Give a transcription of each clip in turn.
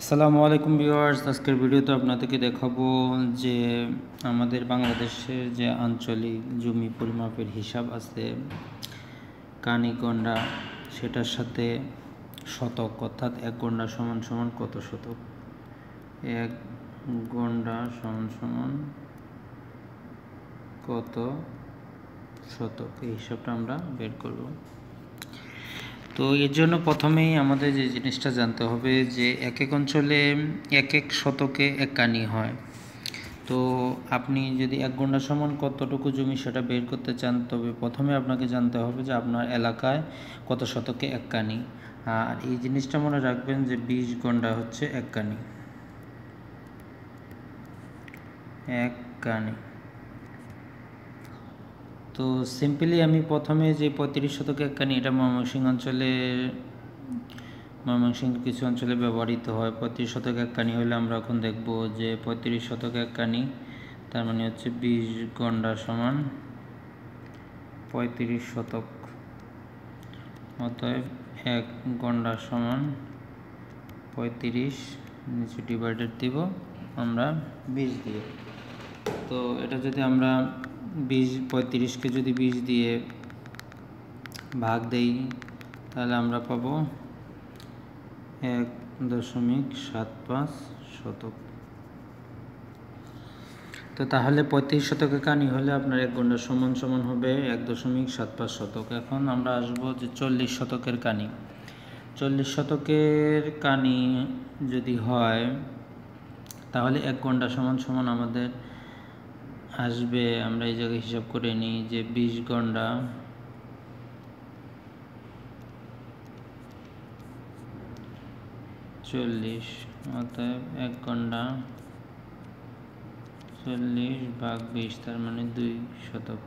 আসসালামু আলাইকুম ভিউয়ার্স, আজকের ভিডিওতে আপনাদেরকে দেখাবো যে আমাদের বাংলাদেশের যে আঞ্চলিক জমি পরিমাপের হিসাব আছে কানি গন্ডা সেটার সাথে শতক, অর্থাৎ এক গন্ডা সমান সমান কত শতক? এক গন্ডা সমান সমান কত শতক? এই হিসাবটা আমরা বের করব। তো এর জন্য প্রথমেই আমাদের যে জিনিসটা জানতে হবে যে এক এক অঞ্চলে এক এক শতকে এক কানি হয়। তো আপনি যদি এক ঘণ্টা সমান কতটুকু জমি সেটা বের করতে চান, তবে প্রথমে আপনাকে জানতে হবে যে আপনার এলাকায় কত শতকে এক কানি। আর এই জিনিসটা মনে রাখবেন যে বিশ ঘণ্টা হচ্ছে এক কানি। এক কানি। তো সিম্পলি আমি প্রথমে যে পঁয়ত্রিশ শতক একখানি এটা ময়মনসিংহ অঞ্চলে, ময়মনসিংহ কিছু অঞ্চলে ব্যবহৃত হয়। পঁয়ত্রিশ শতক একখানি হলে আমরা এখন দেখব যে পঁয়ত্রিশ শতক একখানি, তার মানে হচ্ছে বিশ গন্ডা সমান পঁয়ত্রিশ শতক। অতএব এক গন্ডা সমান পঁয়ত্রিশ, নিচে ডিভাইডেড দিব আমরা বিশ দিয়ে। তো এটা যদি আমরা বিশ পঁয়ত্রিশকে যদি বিশ দিয়ে ভাগ দেই, তাহলে আমরা পাবো এক দশমিক সাত পাঁচ শতক। তো তাহলে পঁয়ত্রিশ শতকে কানি হলে আপনার এক ঘণ্টা সমান সমান হবে এক দশমিক সাত পাঁচ শতক। এখন আমরা আসব যে চল্লিশ শতকের কানি। চল্লিশ শতকের কানি যদি হয়, তাহলে এক ঘণ্টা সমান সমান আমাদের আসবে, আমরা এই জায়গায় হিসাব করে নিই যে বিশ ঘণ্টা চল্লিশ, অতএব এক ঘণ্টা চল্লিশ ভাগ বিশ, তার মানে দুই শতক।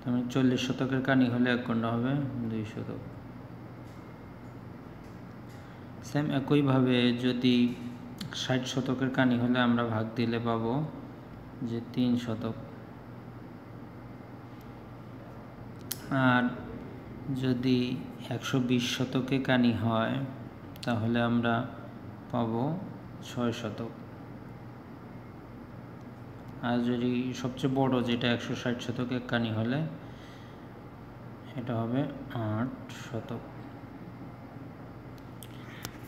তার মানে চল্লিশ শতকের কানি হলে এক ঘণ্টা হবে, দুই শতক। সেম একইভাবে যদি ষাট শতকের কানি হলে আমরা ভাগ দিলে পাবো যে তিন শতক। আর যদি একশো বিশ শতকে কানি হয়, তাহলে আমরা পাব ছয় শতক। আর যদি সবচেয়ে বড় যেটা একশো ষাট শতকে কানি হলে, এটা হবে আট শতক।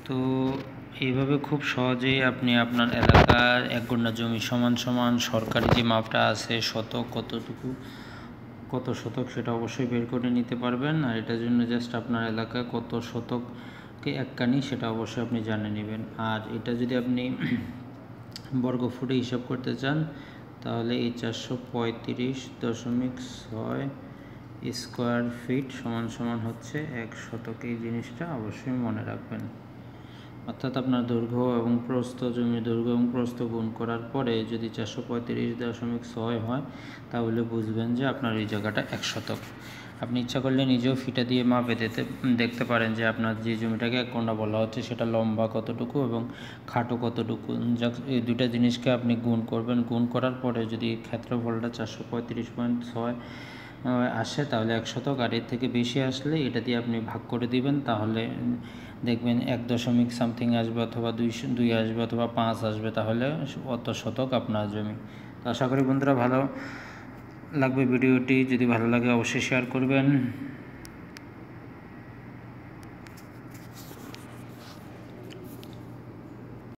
তো এইভাবে খুব সহজেই আপনি আপনার এলাকার এক গন্ডা জমি সমান সমান সরকারি যে মাপটা আছে, শতক কতটুকু কত শতক সেটা অবশ্যই বের করে নিতে পারবেন। আর এটার জন্য জাস্ট আপনার এলাকায় কত শতককে এককানি সেটা অবশ্যই আপনি জানে নেবেন। আর এটা যদি আপনি বর্গ ফুটে হিসাব করতে চান, তাহলে এই চারশো পঁয়ত্রিশ দশমিক ছয় স্কোয়ার ফিট সমান সমান হচ্ছে এক শতক। এই জিনিসটা অবশ্যই মনে রাখবেন। অর্থাৎ আপনার দৈর্ঘ্য এবং প্রস্থ জমির দৈর্ঘ্য এবং প্রস্থ গুণ করার পরে যদি চারশো পঁয়ত্রিশ দশমিক ছয় হয়, তাহলে বুঝবেন যে আপনার এই জায়গাটা এক শতক। আপনি ইচ্ছা করলে নিজেও ফিটা দিয়ে মাপে দিতে, দেখতে পারেন যে আপনার যে জমিটাকে এক কোনটা বলা হচ্ছে, সেটা লম্বা কতটুকু এবং খাটো কতটুকু। এই দুটা জিনিসকে আপনি গুণ করবেন। গুণ করার পরে যদি ক্ষেত্রফলটা চারশো পঁয়ত্রিশ পয়েন্ট ছয় আসে, তাহলে এক শতক। আর এর থেকে বেশি আসলে এটা দিয়ে আপনি ভাগ করে দিবেন, তাহলে দেখবেন এক দশমিক সামথিং আসবে অথবা দুই দুই আসবে অথবা পাঁচ আসবে, তাহলে অত শতক আপনার জমি। তো আশা করি বন্ধুরা ভালো লাগবে ভিডিওটি। যদি ভালো লাগে অবশ্যই শেয়ার করবেন।